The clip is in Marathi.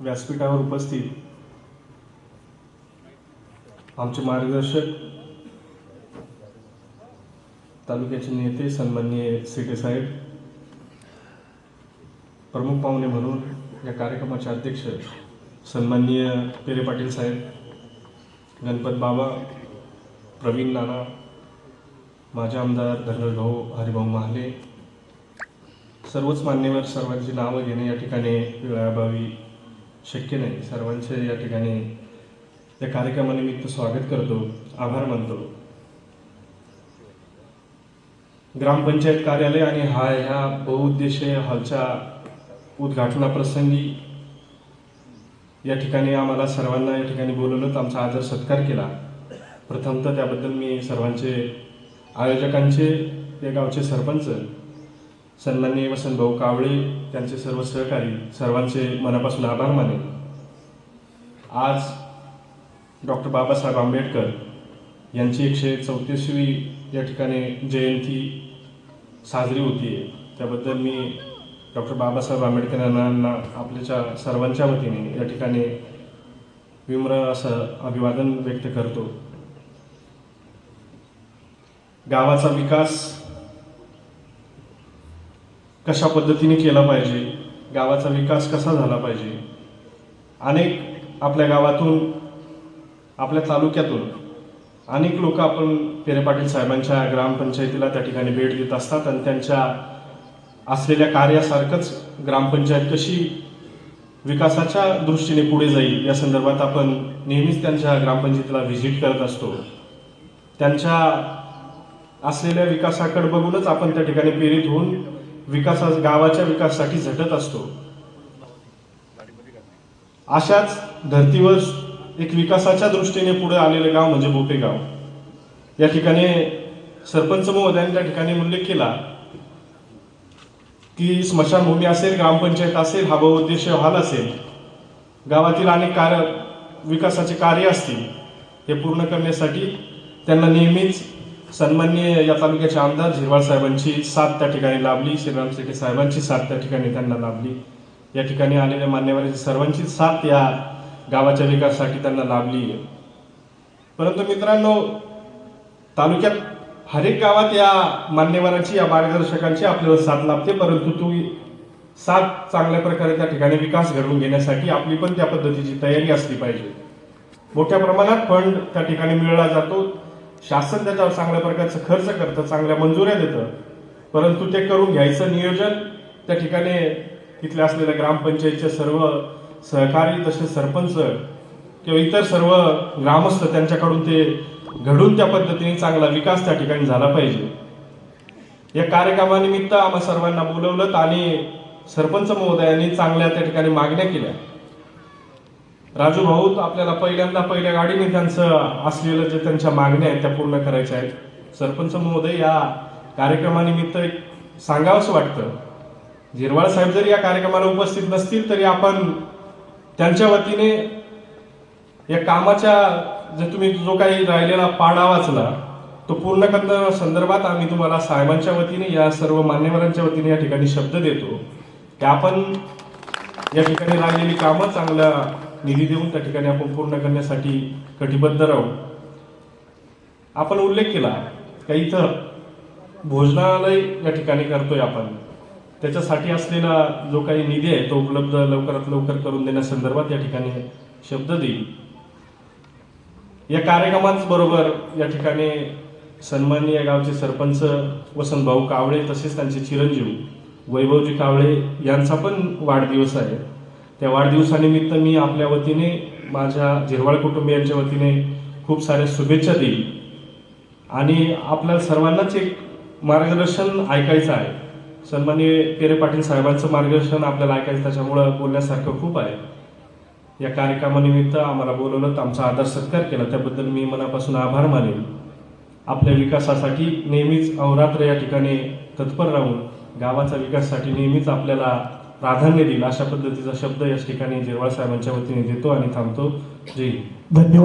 व्यासपीठावर उपस्थित आमचे मार्गदर्शक तालुक्याचे नेते सन्माननीय सिटे साहेब प्रमुख पाहुणे म्हणून या कार्यक्रमाचे अध्यक्ष सन्माननीय पेरे पाटील साहेब गणपत बाबा प्रवीण नाना माझे आमदार धनराज भाऊ हरिभाऊ महाले सर्वच मान्यवर सर्वांची नावं घेणे या ठिकाणी वेळाभावी शक्य नाही. सर्वांचे या ठिकाणी या कार्यक्रमानिमित्त स्वागत करतो. आभार मानतो. ग्रामपंचायत कार्यालय आणि हा ह्या बहुउद्देशीय हॉलच्या उद्घाटनाप्रसंगी या ठिकाणी आम्हाला सर्वांना या ठिकाणी बोलवलं. आमचा आदर सत्कार केला. प्रथमतः त्याबद्दल मी सर्वांचे आयोजकांचे या गावचे सरपंच सन्माननीय वसंतभाऊ कावळे त्यांचे सर्व सहकारी सर्वांचे मनापासून आभार मानेन आज डॉक्टर बाबासाहेब आंबेडकर यांची एकशे चौतीसवी या ठिकाणी जयंती साजरी होती आहे त्याबद्दल मी डॉक्टर बाबासाहेब आंबेडकर यांना आपल्याच्या सर्वांच्या वतीने या ठिकाणी विम्र असं अभिवादन व्यक्त करतो. गावाचा विकास कशा पद्धतीने केला पाहिजे? गावाचा विकास कसा झाला पाहिजे? अनेक आपल्या गावातून आपल्या तालुक्यातून अनेक लोक आपण पेरे पाटील साहेबांच्या ग्रामपंचायतीला त्या ठिकाणी भेट देत असतात आणि त्यांच्या असलेल्या कार्यासारखंच ग्रामपंचायत कशी विकासाच्या दृष्टीने पुढे जाईल या संदर्भात आपण नेहमीच त्यांच्या ग्रामपंचायतीला व्हिजिट करत असतो. त्यांच्या असलेल्या विकासाकडे बघूनच आपण त्या ठिकाणी प्रेरित होऊन विकासा गावाच्या विकासासाठी झटत असतो. अशाच धर्तीवर एक विकासाच्या दृष्टीने पुढे आलेलं गाव म्हणजे बोपे गाव. या ठिकाणी सरपंच महोदयांनी त्या ठिकाणी उल्लेख केला की स्मशानभूमी असेल ग्रामपंचायत असेल हा बहुउद्देश हॉल असेल गावातील अनेक कार्य विकासाचे कार्य असतील हे पूर्ण करण्यासाठी त्यांना नेहमीच सन्मान्य या तालुक्याचे आमदार झिरवाळ साहेबांची साथ त्या ठिकाणी लाभली श्रीराम शेट्टी साहेबांची साथ त्या ठिकाणी त्यांना लाभली. या ठिकाणी आलेल्या मान्यवरांची सर्वांची साथ या गावाच्या विकासासाठी त्यांना लाभली. परंतु मित्रांनो तालुक्यात हरेक गावात या मान्यवरांची या मार्गदर्शकांची आपल्याला साथ लाभते परंतु तू साथ चांगल्या प्रकारे त्या ठिकाणी विकास घडवून घेण्यासाठी आपली पण त्या पद्धतीची तयारी असली पाहिजे. मोठ्या प्रमाणात फंड त्या ठिकाणी मिळला जातो. शासन त्याच्यावर चांगल्या प्रकारचं खर्च करतं चांगल्या मंजुऱ्या देतं. परंतु ते करून घ्यायचं नियोजन त्या ठिकाणी तिथल्या असलेल्या ग्रामपंचायतचे सर्व सहकारी तसेच सरपंच किंवा इतर सर्व ग्रामस्थ त्यांच्याकडून ते घडून त्या पद्धतीने चांगला विकास त्या ठिकाणी झाला पाहिजे. या कार्यक्रमानिमित्त आम्हा सर्वांना बोलवलं आणि सरपंच महोदयांनी चांगल्या त्या ठिकाणी मागण्या केल्या. राजू भाऊ आपल्याला पहिल्यांदा पहिल्या गाडीने त्यांचं असलेलं जे त्यांच्या मागण्या आहेत त्या पूर्ण करायच्या आहेत. सरपंच महोदय या कार्यक्रमानिमित्त एक सांगावंच वाटतं. झिरवाळ साहेब जरी या कार्यक्रमाला उपस्थित नसतील तरी आपण त्यांच्या वतीने या कामाच्या जे तुम्ही जो काही राहिलेला पाडा वाचला तो पूर्ण करण्या संदर्भात आम्ही तुम्हाला साहेबांच्या वतीने या सर्व मान्यवरांच्या वतीने या ठिकाणी शब्द देतो. की आपण या ठिकाणी राहिलेली कामं चांगल्या निधी देऊन त्या ठिकाणी आपण पूर्ण करण्यासाठी कटिबद्ध राहू. आपण उल्लेख केला का इथं भोजनालय या ठिकाणी करतोय आपण. त्याच्यासाठी असलेला जो काही निधी आहे तो उपलब्ध लवकरात लवकर करून देण्यासंदर्भात या ठिकाणी शब्द देईल. या कार्यक्रमाच बरोबर या ठिकाणी सन्माननीय गावचे सरपंच वसंतभाऊ कावळे तसेच त्यांचे चिरंजीव वैभवजी कावळे यांचा पण वाढदिवस आहे. त्या वाढदिवसानिमित्त मी आपल्या वतीने माझ्या झिरवाळ कुटुंबियांच्या वतीने खूप साऱ्या शुभेच्छा देईल आणि आपल्या सर्वांनाच एक मार्गदर्शन ऐकायचं आहे. सन्माननीय पेरे पाटील साहेबांचं मार्गदर्शन आपल्याला ऐकायचं त्याच्यामुळं बोलण्यासारखं खूप आहे. या कार्यक्रमानिमित्त आम्हाला बोलवलं तर आमचा आदर सत्कार केला. त्याबद्दल मी मनापासून आभार मानेन. आपल्या विकासासाठी नेहमीच अहोरात्र या ठिकाणी तत्पर राहून गावाच्या विकासासाठी नेहमीच आपल्याला प्राधान्य देईल अशा पद्धतीचा शब्द या ठिकाणी जिरवाळ साहेबांच्या वतीने देतो आणि थांबतो. जय धन्यवाद.